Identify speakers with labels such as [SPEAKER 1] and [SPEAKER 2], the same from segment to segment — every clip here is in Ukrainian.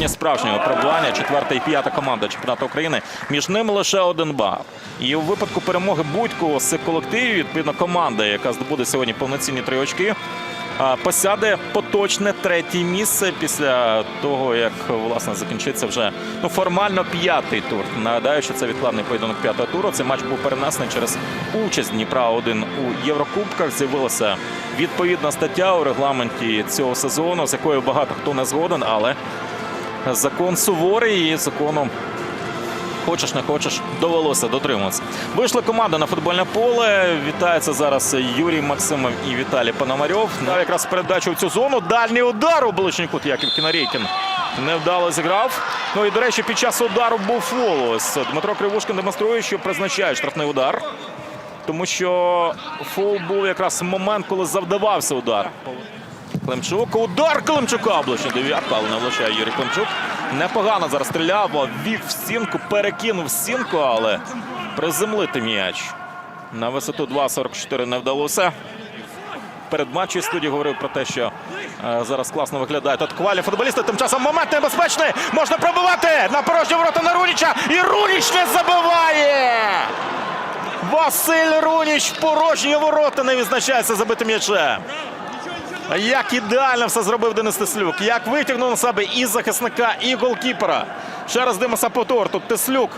[SPEAKER 1] сьогодні справжнього пробування. Четверта і п'ята команда чемпіонату України. Між ними лише один бал. І у випадку перемоги будь-кого з колективів, відповідно, команда, яка здобуде сьогодні повноцінні три очки, посяде поточне третє місце після того, як власне закінчиться вже ну формально п'ятий тур. Нагадаю, що це відкладний поєдинок п'ятого туру. Цей матч був перенесений через участь Дніпра 1 у Єврокубках. З'явилася відповідна стаття у регламенті цього сезону, з якою багато хто не згоден, але закон суворий і законом Хочеш, не хочеш, довелося дотримуватися. Вийшли команди на футбольне поле. Вітаються зараз Юрій Максимов і Віталій Пономарьов. Дав якраз передачу в цю зону. Дальній удар у ближній кут Яків Кінарейкін невдало зіграв. Ну і, до речі, під час удару був фол. Ось Дмитро Кривушкин демонструє, що призначає штрафний удар. Тому що фол був якраз момент, коли завдавався удар. Климчук. Удар Климчука. Ближче дев'ятка, але не влучає Юрій Климчук. Непогано зараз стріляв, ввів в стінку, перекинув стінку, але приземлити м'яч. На висоту 2.44 не вдалося. Перед матчем студії говорив про те, що е, зараз класно виглядає. Тут квалі футболісти. Тим часом момент небезпечний. Можна пробивати на порожні ворота на Руніча. І Руніч не забиває. Василь Руніч порожні ворота не відзначається забитим м'ячем. Як ідеально все зробив Денис Теслюк. Як витягнув на себе і захисника, і голкіпера. Ще раз дивимося повтор. Тут Теслюк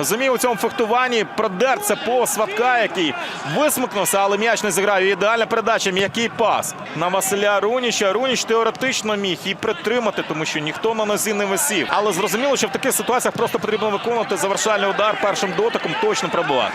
[SPEAKER 1] зумів у цьому фехтуванні продерться по сватка, який висмикнувся, але м'яч не зіграв. Ідеальна передача, м'який пас на Василя Руніча. Руніч теоретично міг і притримати, тому що ніхто на нозі не висів. Але зрозуміло, що в таких ситуаціях просто потрібно виконувати завершальний удар першим дотиком, точно пробувати.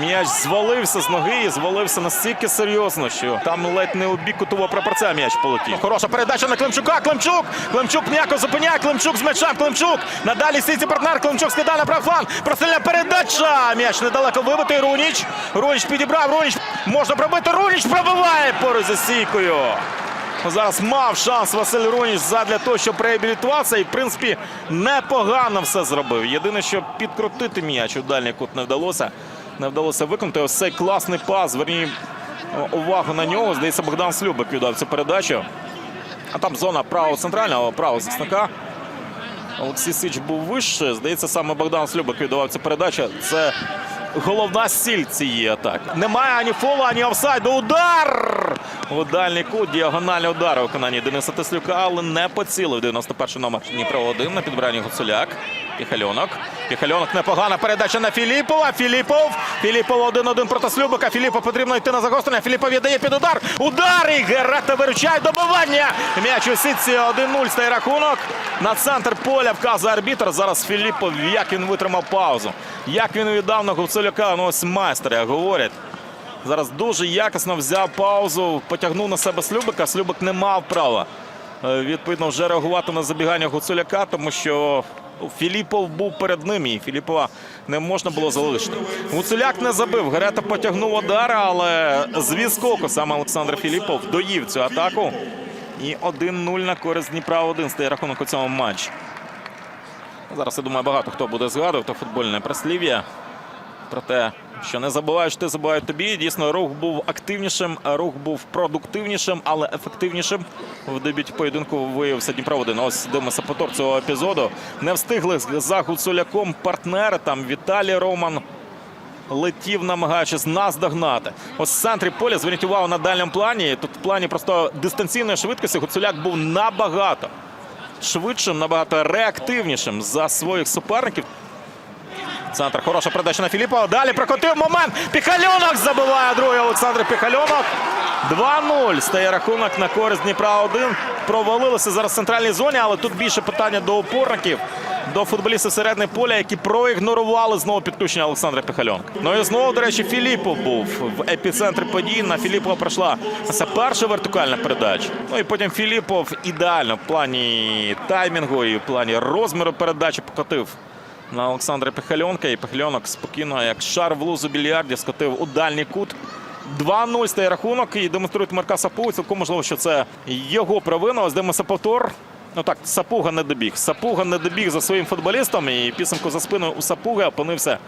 [SPEAKER 1] М'яч звалився з ноги і звалився настільки серйозно, що там ледь не у бік кутового прапорця м'яч полетів. Хороша передача на Климчука. Климчук. Климчук м'яко зупиняє. Климчук з м'ячем. Климчук. Надалі стійці партнер. Климчук скидає на правий фланг. Прострільна передача. М'яч недалеко вибитий. Руніч. Руніч підібрав. Руніч. Можна пробити. Руніч пробиває поруч зі стійкою. Зараз мав шанс Василь Руніч задля того, щоб реабілітуватися. І, в принципі, непогано все зробив. Єдине, що підкрутити м'яч у дальній кут не вдалося. Не вдалося виконати. Ось цей класний пас. Зверніть увагу на нього. Здається, Богдан Слюбик віддав цю передачу. А там зона правого центрального, правого захисника. Олексій Сич був вище. Здається, саме Богдан Слюбик віддавав цю передачу. Це головна сіль цієї атаки. Немає ані фолу, ані офсайду. Удар! У дальній кут. Діагональний удар у виконанні Дениса Теслюка, але не поцілив. 91-й номер Дніпро 1 на підбиранні Гуцуляк. Піхальонок. Піхальонок непогана передача на Філіпова. Філіпов. Філіпов 1-1 проти Слюбика. Філіпов потрібно йти на загострення. Філіпов віддає під удар. Удар! І Герата виручає добивання. М'яч у сітці 1-0 стає рахунок. На центр поля вказує арбітр. Зараз Філіпов, як він витримав паузу. Як він віддав на Гуцуляка. Ну ось майстер, як говорять. Зараз дуже якісно взяв паузу, потягнув на себе Слюбика. Слюбик не мав права. е, Відповідно, вже реагувати на забігання Гуцуляка, тому що Філіпов був перед ним і Філіпова не можна було залишити. Гуцуляк не забив. Герета потягнув удар, але з відскоку саме Олександр Філіпов доїв цю атаку. І 1-0 на користь Дніпра 1 стає рахунок у цьому матчі. Зараз я думаю, багато хто буде згадувати футбольне прислів'я про те, що не забуваєш, ти забувають тобі. Дійсно, рух був активнішим, рух був продуктивнішим, але ефективнішим. В дебюті поєдинку виявився Дніпро 1. Ось дивимося повтор цього епізоду. Не встигли за Гуцуляком партнери. Там Віталій Роман летів, намагаючись нас догнати. Ось в центрі поля зверніть увагу на дальньому плані. Тут в плані просто дистанційної швидкості Гуцуляк був набагато швидшим, набагато реактивнішим за своїх суперників. Центр хороша передача на Філіпова. Далі прокотив момент. Піхальонок забиває другий Олександр Піхальонок. 2-0 стає рахунок на користь Дніпра 1. Провалилися зараз в центральній зоні, але тут більше питання до опорників, до футболістів середньої поля, які проігнорували знову підключення Олександра Піхальонка. Ну і знову, до речі, Філіпов був в епіцентрі подій. На Філіпова пройшла це перша вертикальна передача. Ну і потім Філіпов ідеально в плані таймінгу і в плані розміру передачі покотив на Олександра Пихальонка. І Пихальонок спокійно, як шар в лузу більярді, скотив у дальній кут. 2-0 стає рахунок і демонструють Марка Сапу. Цілком можливо, що це його провина. Ось дивимося повтор. Ну так, Сапуга не добіг. Сапуга не добіг за своїм футболістом. І підсумку за спиною у Сапуги опинився.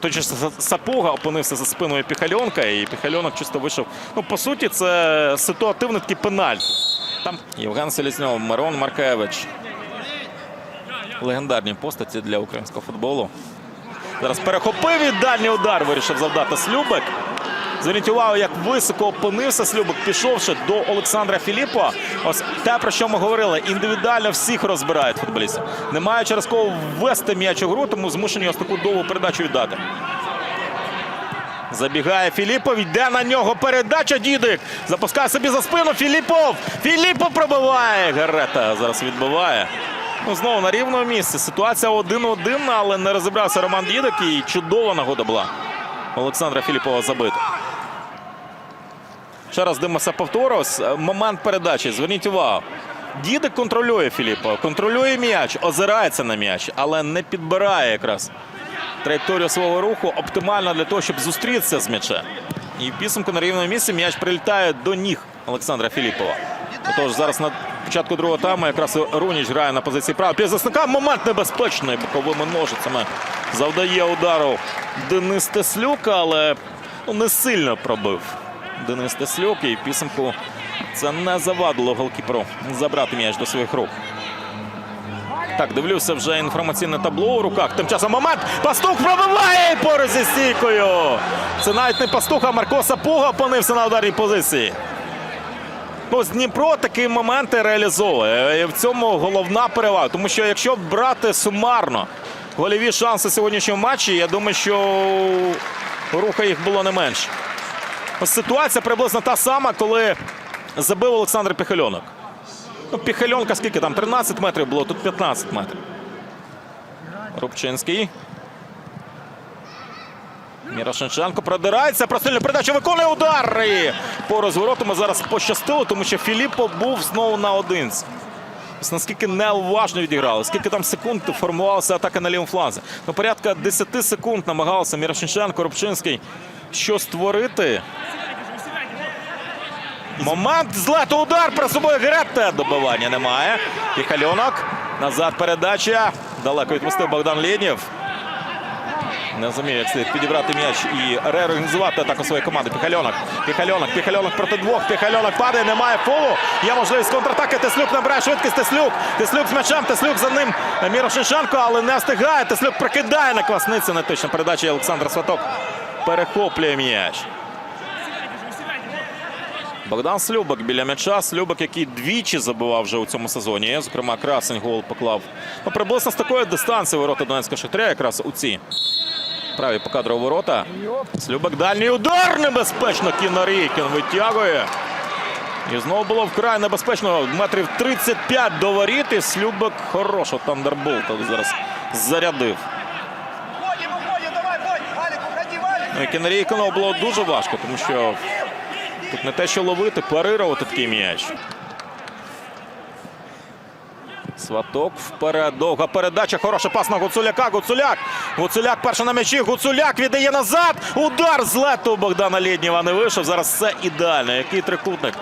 [SPEAKER 1] Точніше, Сапуга опинився за спиною Піхальонка, і Піхальонок чисто вийшов. Ну, по суті, це ситуативний такий пенальт. Там Євген Селізньов, Мирон Маркевич. Легендарні постаті для українського футболу. Зараз перехопив і дальній удар вирішив завдати Слюбик. Зверніть увагу, як високо опинився Слюбик, пішовши до Олександра Філіпова. Ось те, про що ми говорили, індивідуально всіх розбирають футболістів. Немає через кого ввести м'яч у гру, тому змушені ось таку довгу передачу віддати. Забігає Філіпов, йде на нього передача Дідик. Запускає собі за спину Філіпов. Філіпов пробиває. Гарета зараз відбиває. Ну, знову на рівному місці. Ситуація 1-1, але не розібрався Роман Дідик. І чудова нагода була Олександра Філіпова забити. Ще раз дивимося повтор. Ось е, момент передачі. Зверніть увагу. Дідик контролює Філіпова, контролює м'яч, озирається на м'яч, але не підбирає якраз траєкторію свого руху оптимально для того, щоб зустрітися з м'ячем. І в підсумку на рівному місці м'яч прилітає до ніг Олександра Філіпова. Отож, зараз на початку другого тайму якраз Руніч грає на позиції права. Півзасника момент небезпечний боковими ножицями. Завдає удару Денис Теслюк, але ну, не сильно пробив Денис Теслюк. І в підсумку це не завадило голкіперу забрати м'яч до своїх рук. Так, дивлюся вже інформаційне табло у руках. Тим часом момент. Пастух пробиває поруч зі стійкою. Це навіть не пастух, а Марко Сапуга опинився на ударній позиції. Ось Дніпро такі моменти реалізовує. В цьому головна перевага. Тому що якщо брати сумарно гольові шанси сьогоднішнього матчі, я думаю, що руха їх було не менше. Ось ситуація приблизно та сама, коли забив Олександр Піхальонок. Ну, Піхальонка скільки там? 13 метрів було, тут 15 метрів. Рубчинський. Мірошниченко продирається. Простильну передачу виконує удар. І по розвороту зараз пощастило, тому що Філіппо був знову на. Ось наскільки неуважно відіграли, скільки там секунд формувалася атака на лівому фланзі. Ну, порядка 10 секунд намагалися Мірошниченко, Рубчинський що створити. Момент злету удар про собою Геретте. Добивання немає. Піхальонок. Назад передача. Далеко відпустив Богдан Лєнєв. Не розумію, як слід підібрати м'яч і реорганізувати атаку своєї команди. Піхальонок. Піхальонок. Піхальонок проти двох. Піхальонок падає. Немає фолу. Є можливість контратаки. Теслюк набирає швидкість. Теслюк. Теслюк з м'ячем. Теслюк за ним Мірошниченко, але не встигає. Теслюк прокидає на класниці. Не точна передача. Олександр Сваток перехоплює м'яч. Богдан Слюбак біля м'яча. Слюбак, який двічі забивав вже у цьому сезоні. Зокрема, красень гол поклав. Ну, приблизно з такої дистанції ворота Донецького Шахтаря якраз у ці праві покадрові ворота. Слюбак дальній удар небезпечно. Кінорійкін витягує. І знову було вкрай небезпечно. Метрів 35 до воріт. І Слюбак хорошого тандерболта зараз зарядив. Ну і було дуже важко, тому що тут не те, що ловити, парирувати такий м'яч. Сваток вперед. Довга передача. Хороша пас на Гуцуляка. Гуцуляк. Гуцуляк перший на м'ячі. Гуцуляк віддає назад. Удар з лету Богдана Лєднєва не вийшов. Зараз все ідеально. Який трикутник.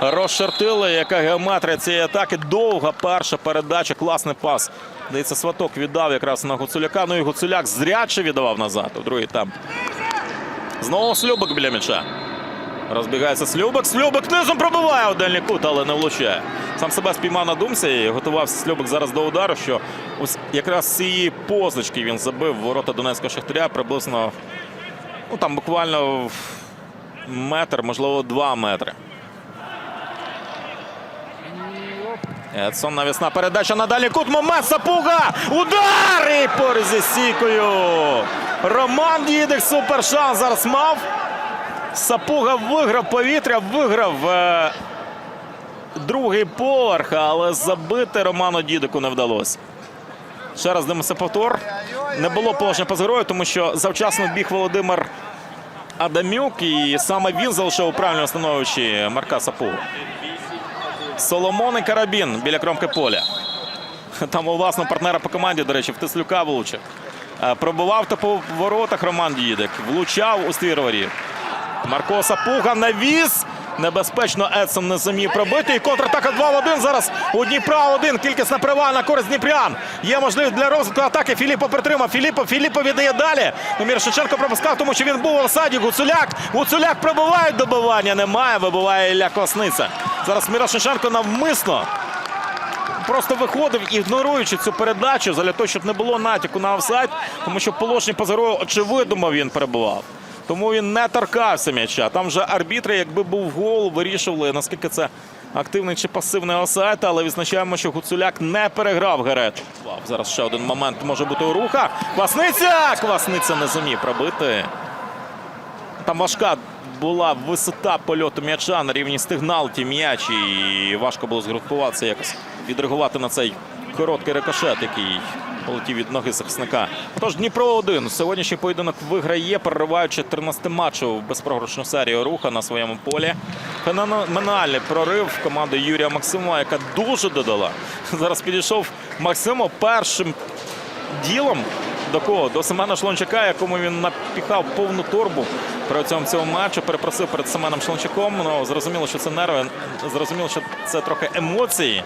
[SPEAKER 1] Розшартили, яка геометрія цієї атаки. Довга перша передача. Класний пас. Здається, Сваток віддав якраз на Гуцуляка. Ну і Гуцуляк зряче віддавав назад у другий там. Знову Слюбик біля м'яча. Розбігається Слюбик. Слюбик низом пробиває у дальній кут, але не влучає. Сам себе спіймав на думці готувався Слюбик зараз до удару, що ось якраз з цієї позначки він забив ворота Донецького Шахтаря приблизно, ну там буквально метр, можливо, два метри. Едсон навісна передача на дальній кут. Момент Сапуга. Удар! І поруч зі стійкою. Роман Дідик супершанс зараз мав. Сапуга виграв повітря, виграв е, другий поверх, але забити Роману Дідику не вдалося. Ще раз дивимося повтор. Не було положення поза грою, тому що завчасно біг Володимир Адамюк, і саме він залишив у правильному становищі Марка Сапугу. Соломон і Карабін біля кромки поля. Там у власного партнера по команді, до речі, в Теслюка влучив. Е, Пробував то по воротах Роман Дідик. Влучав у ствір. Марко Сапуга навіс. Небезпечно Едсон не зумів пробити. І контратака 2 в 1. Зараз у Дніпра один. Кількісна перевага на користь Дніпрян. Є можливість для розвитку атаки. Філіппо притримав. Філіппо, Філіппо віддає далі. Ну, Мірошиченко пропускав, тому що він був в осаді. Гуцуляк. Гуцуляк пробиває добивання. Немає. Вибиває Ілля Косниця. Зараз Мірошиченко навмисно просто виходив, ігноруючи цю передачу, для того, щоб не було натяку на офсайд, тому що в положенні позору очевидно він перебував. Тому він не торкався м'яча. Там вже арбітри, якби був гол, вирішували, наскільки це активний чи пасивний офсайд, але відзначаємо, що Гуцуляк не переграв Геречу. Зараз ще один момент може бути у руха. Квасниця! Квасниця не зумів пробити. Там важка була висота польоту м'яча на рівні стигналті м'яч, і важко було згрупуватися якось відреагувати на цей короткий рикошет, який полетів від ноги захисника. Тож Дніпро 1 сьогоднішній поєдинок виграє, перериваючи 13 матчів безпрограшну серію руха на своєму полі. Феноменальний прорив команди Юрія Максимова, яка дуже додала. Зараз підійшов Максимов першим ділом до кого? До Семена Шлончака, якому він напіхав повну торбу протягом цього матчу. Перепросив перед Семеном Шлончаком. Ну, зрозуміло, що це нерви. Зрозуміло, що це трохи емоції.